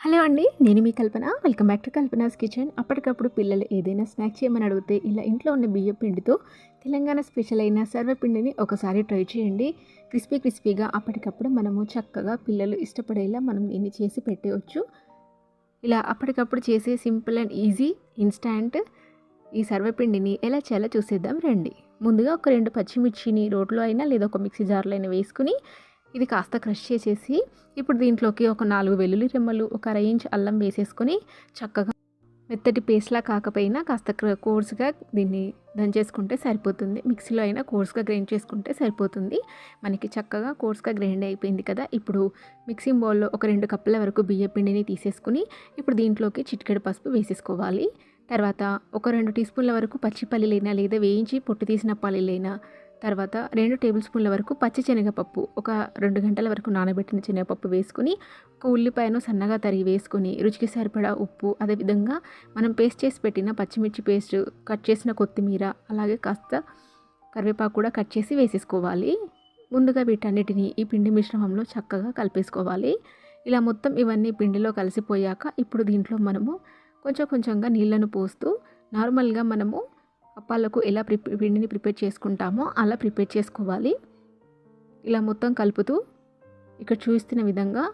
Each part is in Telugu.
హలో అండి నేను మీ Kalpana. Welcome back to Kalpana's kitchen. అప్పటికప్పుడు పిల్లలు ఏదైనా స్నాక్ చేయమని అడిగితే ఇలా ఇంట్లో ఉన్న బియ్య పిండితో తెలంగాణ స్పెషల్ అయిన సర్వపిండిని ఒకసారి ట్రై చేయండి. క్రిస్పీ క్రిస్పీగా అప్పటికప్పుడు మనము చక్కగా పిల్లలు ఇష్టపడేలా మనం దీన్ని చేసి పెట్టవచ్చు ఇలా అప్పటికప్పుడు చేసే సింపుల్ అండ్ ఈజీ ఇన్స్టాంట్ ఈ సర్వపిండిని ఎలా చేయాలో చూసేద్దాం రండి. ముందుగా ఒక రెండు పచ్చిమిర్చిని రోట్లో అయినా లేదా ఒక మిక్సీ జార్లో అయినా వేసుకుని ఇది కాస్త క్రష్ చేసేసి ఇప్పుడు దీంట్లోకి ఒక నాలుగు వెల్లుల్లి రెమ్మలు ఒక అర ఇంచ్ అల్లం వేసేసుకొని చక్కగా మెత్తటి పేస్ట్లా కాకపోయినా కాస్త కోర్స్గా దీన్ని దంచేసుకుంటే సరిపోతుంది. మిక్సీలో అయినా కోర్స్గా గ్రైండ్ చేసుకుంటే సరిపోతుంది. మనకి చక్కగా కోర్స్గా గ్రైండ్ అయిపోయింది కదా. ఇప్పుడు మిక్సింగ్ బౌల్లో ఒక రెండు కప్పుల వరకు బియ్య పిండిని తీసేసుకుని ఇప్పుడు దీంట్లోకి చిటికెడు పసుపు వేసేసుకోవాలి. తర్వాత ఒక రెండు టీ స్పూన్ల వరకు పచ్చి పల్లీలైనా లేదా వేయించి పొట్టు తీసిన పల్లీలైనా తర్వాత రెండు టేబుల్ స్పూన్ల వరకు పచ్చి శనగపప్పు ఒక రెండు గంటల వరకు నానబెట్టిన శనగపప్పు వేసుకుని ఒక ఉల్లిపాయను సన్నగా తరిగి వేసుకొని రుచికి సరిపడా ఉప్పు అదేవిధంగా మనం పేస్ట్ చేసి పెట్టిన పచ్చిమిర్చి పేస్ట్ కట్ చేసిన కొత్తిమీర అలాగే కాస్త కరివేపాకు కూడా కట్ చేసి వేసేసుకోవాలి. ముందుగా వీటన్నిటిని ఈ పిండి మిశ్రమంలో చక్కగా కలిపేసుకోవాలి. ఇలా మొత్తం ఇవన్నీ పిండిలో కలిసిపోయాక ఇప్పుడు దీంట్లో మనము కొంచెం కొంచెంగా నీళ్ళను పోస్తూ నార్మల్గా మనము అప్పాలకు ఎలా ప్రిపే పిండిని ప్రిపేర్ చేసుకుంటామో అలా ప్రిపేర్ చేసుకోవాలి. ఇలా మొత్తం కలుపుతూ ఇక్కడ చూస్తున్న విధంగా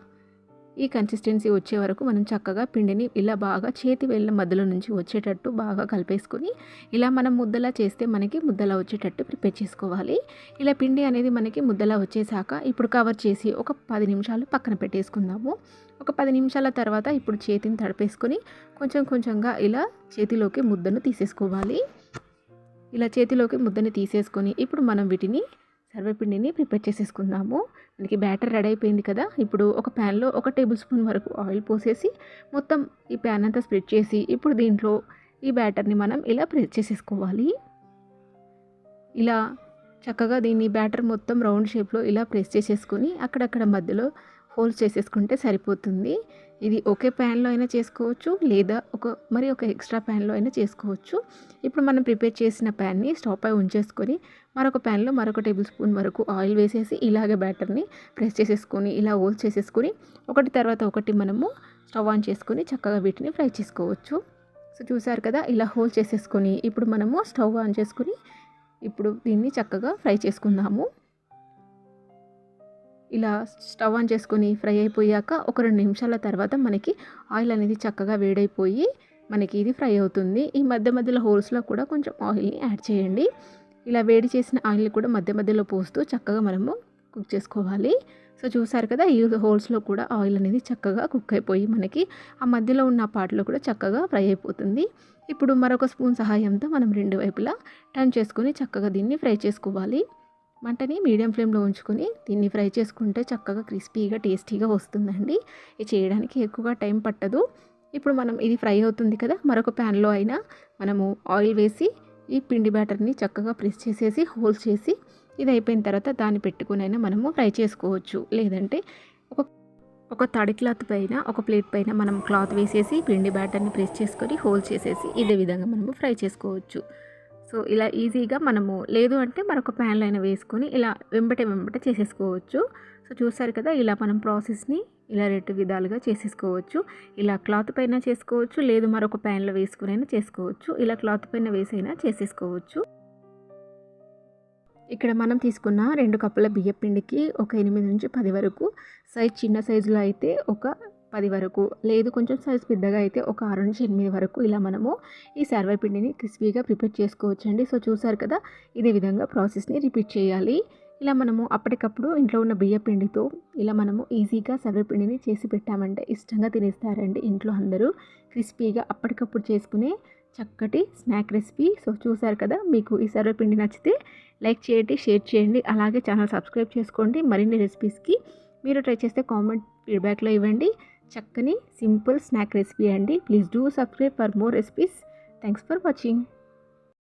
ఈ కన్సిస్టెన్సీ వచ్చే వరకు మనం చక్కగా పిండిని ఇలా బాగా చేతి వేళ్ళ మధ్యలో నుంచి వచ్చేటట్టు బాగా కలిపేసుకొని ఇలా మనం ముద్దలా చేస్తే మనకి ముద్దలా వచ్చేటట్టు ప్రిపేర్ చేసుకోవాలి. ఇలా పిండి అనేది మనకి ముద్దలా వచ్చేసాక ఇప్పుడు కవర్ చేసి ఒక పది నిమిషాలు పక్కన పెట్టేసుకుందాము. ఒక పది నిమిషాల తర్వాత ఇప్పుడు చేతిని తడిపేసుకొని కొంచెం కొంచెంగా ఇలా చేతిలోకి ముద్దను తీసేసుకోవాలి. ఇలా చేతిలోకి ముద్దని తీసేసుకొని ఇప్పుడు మనం వీటిని సర్వపిండిని ప్రిపేర్ చేసేసుకుందాము. మనకి బ్యాటర్ రెడీ అయిపోయింది కదా. ఇప్పుడు ఒక ప్యాన్లో ఒక టేబుల్ స్పూన్ వరకు ఆయిల్ పోసేసి మొత్తం ఈ ప్యాన్ అంతా స్ప్రెడ్ చేసి ఇప్పుడు దీంట్లో ఈ బ్యాటర్ని మనం ఇలా ప్రెస్ చేసేసుకోవాలి. ఇలా చక్కగా దీన్ని బ్యాటర్ మొత్తం రౌండ్ షేప్లో ఇలా ప్రెస్ చేసేసుకొని అక్కడక్కడ మధ్యలో హోల్స్ చేసేసుకుంటే సరిపోతుంది. ఇది ఒకే ప్యాన్లో అయినా చేసుకోవచ్చు లేదా ఒక మరి ఒక ఎక్స్ట్రా ప్యాన్లో అయినా చేసుకోవచ్చు. ఇప్పుడు మనం ప్రిపేర్ చేసిన ప్యాన్ని స్టవ్ పై ఉంచేసుకొని మరొక ప్యాన్లో మరొక టేబుల్ స్పూన్ వరకు ఆయిల్ వేసేసి ఇలాగే బ్యాటర్ని ప్రెస్ చేసేసుకొని ఇలా హోల్ చేసేసుకొని ఒకటి తర్వాత ఒకటి మనము స్టవ్ ఆన్ చేసుకొని చక్కగా వీటిని ఫ్రై చేసుకోవచ్చు. సో చూసారు కదా ఇలా హోల్ చేసేసుకొని ఇప్పుడు మనము స్టవ్ ఆన్ చేసుకొని ఇప్పుడు దీన్ని చక్కగా ఫ్రై చేసుకుందాము. ఇలా స్టవ్ ఆన్ చేసుకొని ఫ్రై అయిపోయాక ఒక రెండు నిమిషాల తర్వాత మనకి ఆయిల్ అనేది చక్కగా వేడైపోయి మనకి ఇది ఫ్రై అవుతుంది. ఈ మధ్య మధ్యలో హోల్స్లో కూడా కొంచెం ఆయిల్ని యాడ్ చేయండి. ఇలా వేడి చేసిన ఆయిల్ని కూడా మధ్య మధ్యలో పోస్తూ చక్కగా మనము కుక్ చేసుకోవాలి. సో చూసారు కదా ఈ హోల్స్లో కూడా ఆయిల్ అనేది చక్కగా కుక్ అయిపోయి మనకి ఆ మధ్యలో ఉన్న పాటలో కూడా చక్కగా ఫ్రై అయిపోతుంది. ఇప్పుడు మరొక స్పూన్ సహాయంతో మనం రెండు వైపులా టర్న్ చేసుకొని చక్కగా దీన్ని ఫ్రై చేసుకోవాలి. మంటని మీడియం ఫ్లేమ్లో ఉంచుకొని దీన్ని ఫ్రై చేసుకుంటే చక్కగా క్రిస్పీగా టేస్టీగా వస్తుందండి. ఇది చేయడానికి ఎక్కువగా టైం పట్టదు. ఇప్పుడు మనం ఇది ఫ్రై అవుతుంది కదా మరొక ప్యాన్లో అయినా మనము ఆయిల్ వేసి ఈ పిండి బ్యాటర్ని చక్కగా ప్రెస్ చేసేసి హోల్స్ చేసి ఇది అయిపోయిన తర్వాత దాన్ని పెట్టుకుని అయినా మనము ఫ్రై చేసుకోవచ్చు. లేదంటే ఒక ఒక తడి క్లాత్ పైన ఒక ప్లేట్ పైన మనం క్లాత్ వేసేసి పిండి బ్యాటర్ని ప్రెస్ చేసుకొని హోల్ చేసేసి ఇదే విధంగా మనము ఫ్రై చేసుకోవచ్చు. సో ఇలా ఈజీగా మనము లేదు అంటే మరొక ప్యాన్లో అయినా వేసుకొని ఇలా వెంబటే వెంబట చేసేసుకోవచ్చు. సో చూసారు కదా ఇలా మనం ప్రాసెస్ని ఇలా రెండు విధాలుగా చేసేసుకోవచ్చు. ఇలా క్లాత్ పైన చేసుకోవచ్చు లేదు మరొక ప్యాన్లో వేసుకుని అయినా చేసుకోవచ్చు. ఇలా క్లాత్ పైన వేసైనా చేసేసుకోవచ్చు. ఇక్కడ మనం తీసుకున్న రెండు కప్పుల బియ్య పిండికి ఒక ఎనిమిది నుంచి పది వరకు సైజ్ చిన్న సైజులో అయితే ఒక పది వరకు లేదు కొంచెం సైజ్ పెద్దగా అయితే ఒక ఆరు నుంచి ఎనిమిది వరకు ఇలా మనము ఈ సర్వపిండిని క్రిస్పీగా ప్రిపేర్ చేసుకోవచ్చండి. సో చూసారు కదా ఇదే విధంగా ప్రాసెస్ని రిపీట్ చేయాలి. ఇలా మనము అప్పటికప్పుడు ఇంట్లో ఉన్న బియ్య పిండితో ఇలా మనము ఈజీగా సర్వపిండిని చేసి పెట్టామంటే ఇష్టంగా తినేస్తారండి ఇంట్లో అందరూ. క్రిస్పీగా అప్పటికప్పుడు చేసుకునే చక్కటి స్నాక్ రెసిపీ సో చూసారు కదా మీకు ఈ సర్వపిండి నచ్చితే లైక్ చేయండి షేర్ చేయండి. అలాగే ఛానల్ సబ్స్క్రైబ్ చేసుకోండి. మరిన్ని రెసిపీస్కి మీరు ట్రై చేస్తే కామెంట్ ఫీడ్బ్యాక్లో ఇవ్వండి. చక్కని సింపుల్ స్నాక్ రెసిపీ అండి. Please do subscribe for more recipes. Thanks for watching.